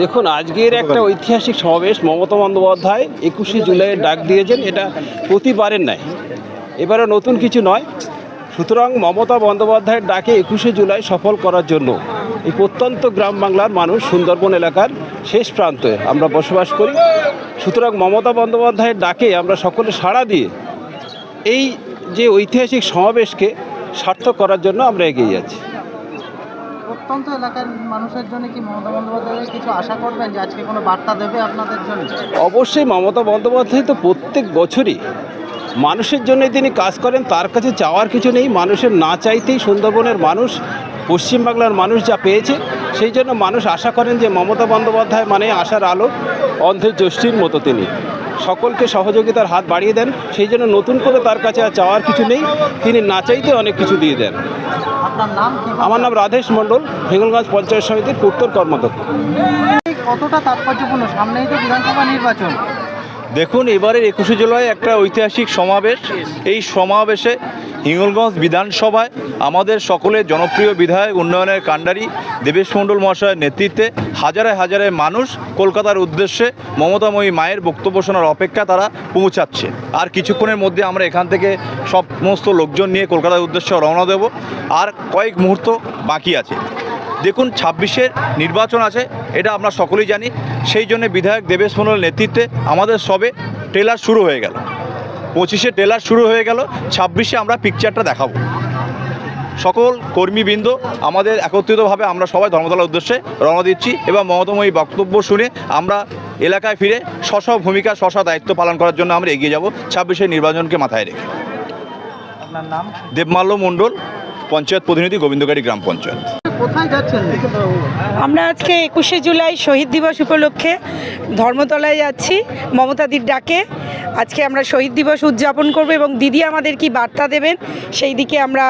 দেখুন আজকের একটা ঐতিহাসিক সমাবেশ মমতা বন্দ্যোপাধ্যায় একুশে জুলাইয়ের ডাক দিয়েছেন এটা প্রতিবারের নাই এবারে নতুন কিছু নয়। সুতরাং মমতা বন্দ্যোপাধ্যায়ের ডাকে একুশে জুলাই সফল করার জন্য এই প্রত্যন্ত গ্রাম বাংলার মানুষ সুন্দরবন এলাকার শেষ প্রান্তে আমরা বসবাস করি। সুতরাং মমতা বন্দ্যোপাধ্যায়ের ডাকে আমরা সকলে সাড়া দিয়ে এই যে ঐতিহাসিক সমাবেশকে সার্থক করার জন্য আমরা এগিয়ে যাচ্ছি। প্রত্যন্ত এলাকার মানুষের জন্য কি মমতা বন্দ্যোপাধ্যায় কিছু আশা করবেন যে আজকে কোনো বার্তা দেবে আপনাদের জন্য? অবশ্যই মমতা বন্দ্যোপাধ্যায় তো প্রত্যেক বছরই মানুষের জন্য তিনি কাজ করেন, তার কাছে চাওয়ার কিছু নেই। মানুষের না চাইতেই সুন্দরবনের মানুষ পশ্চিমবাংলার মানুষ যা পেয়েছে, সেই জন্য মানুষ আশা করেন যে মমতা বন্দ্যোপাধ্যায় মানে আশার আলো, অন্ধের মতো তিনি। সকলকে সহযোগিতার হাত বাড়িয়ে দেন, সেই জন্য নতুন করে তার কাছে আর চাওয়ার কিছু নেই। তিনি না চাইতে অনেক কিছু দিয়ে দেন। আপনার নাম আমার নাম রাধেশ মণ্ডল হিঙ্গলগঞ্জ পঞ্চায়েত সমিতির পূর্তর কর্মাধ্যক্ষ কতটা তাৎপর্যপূর্ণ? সামনেই তো বিধানসভা নির্বাচন। দেখুন এবারের একুশে জুলাই একটা ঐতিহাসিক সমাবেশ। এই সমাবেশে হিঙ্গলগঞ্জ বিধানসভায় আমাদের সকলের জনপ্রিয় বিধায়ক উন্নয়নের কাণ্ডারি দেবেশ মণ্ডল মহাশয়ের নেতৃত্বে হাজারে হাজারে মানুষ কলকাতার উদ্দেশ্যে মমতাময়ী মায়ের বক্তব্য শোনার অপেক্ষা তারা পৌঁছাচ্ছে। আর কিছুক্ষণের মধ্যে আমরা এখান থেকে সমস্ত লোকজন নিয়ে কলকাতার উদ্দেশ্যে রওনা দেব। আর কয়েক মুহূর্ত বাকি আছে। দেখুন, ছাব্বিশের নির্বাচন আছে, এটা আমরা সকলেই জানি। সেই জন্য বিধায়ক দেবেশ মন্ডলের নেতৃত্বে আমাদের সবে ট্রেলার শুরু হয়ে গেল। পঁচিশে ট্রেলার শুরু হয়ে গেল ছাব্বিশে আমরা পিকচারটা দেখাবো। সকল কর্মীবৃন্দ আমাদের একত্রিতভাবে আমরা সবাই ধর্মতলার উদ্দেশ্যে রওনা দিচ্ছি এবং মমতাময়ী বক্তব্য শুনে আমরা এলাকায় ফিরে স্ব ভূমিকা স্ব দায়িত্ব পালন করার জন্য আমরা এগিয়ে যাব ছাব্বিশের নির্বাচনকে মাথায় রেখে। আপনার নাম? দেবমাল্য মণ্ডল পঞ্চায়েত প্রতিনিধি গোবিন্দগাড়ি গ্রাম পঞ্চায়েত। কোথায় যাচ্ছেন? আমরা আজকে একুশে জুলাই শহীদ দিবস উপলক্ষে ধর্মতলায় যাচ্ছি মমতাদির ডাকে। আজকে আমরা শহীদ দিবস উদযাপন করব এবং দিদি আমাদের কি বার্তা দেবেন, সেই দিকে আমরা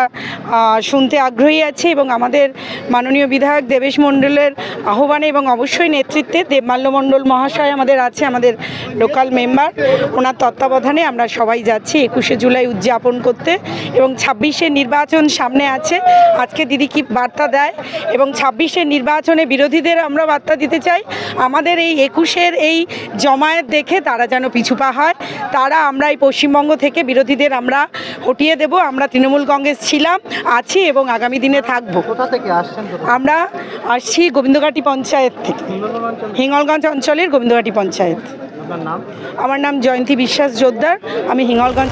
শুনতে আগ্রহী আছি এবং আমাদের মাননীয় বিধায়ক দেবেশ মণ্ডলের আহ্বানে এবং অবশ্যই নেতৃত্বে দেবমাল্য মণ্ডল মহাশয় আমাদের আছে, আমাদের লোকাল মেম্বার। ওনার তত্ত্বাবধানে আমরা সবাই যাচ্ছি একুশে জুলাই উদযাপন করতে এবং ছাব্বিশের নির্বাচন সামনে আছে। আজকে দিদি কি বার্তা দেয় এবং ছাব্বিশের নির্বাচনে বিরোধীদের আমরা বার্তা দিতে চাই। আমাদের এই একুশের এই জমায়েত দেখে তারা যেন পিছুপা হয়। তারা আমরা এই পশ্চিমবঙ্গ থেকে বিরোধীদের আমরা হটিয়ে দেব আমরা তৃণমূল কংগ্রেস ছিলাম আছি এবং আগামী দিনে থাকব। কোথা থেকে আসছেন আমরা আসছি গোবিন্দঘাটি পঞ্চায়েত থেকে। হিঙ্গলগঞ্জ অঞ্চলের গোবিন্দঘাটি পঞ্চায়েত। আমার নাম জয়ন্তী বিশ্বাস জোদ্দার আমি হিঙ্গলগঞ্জ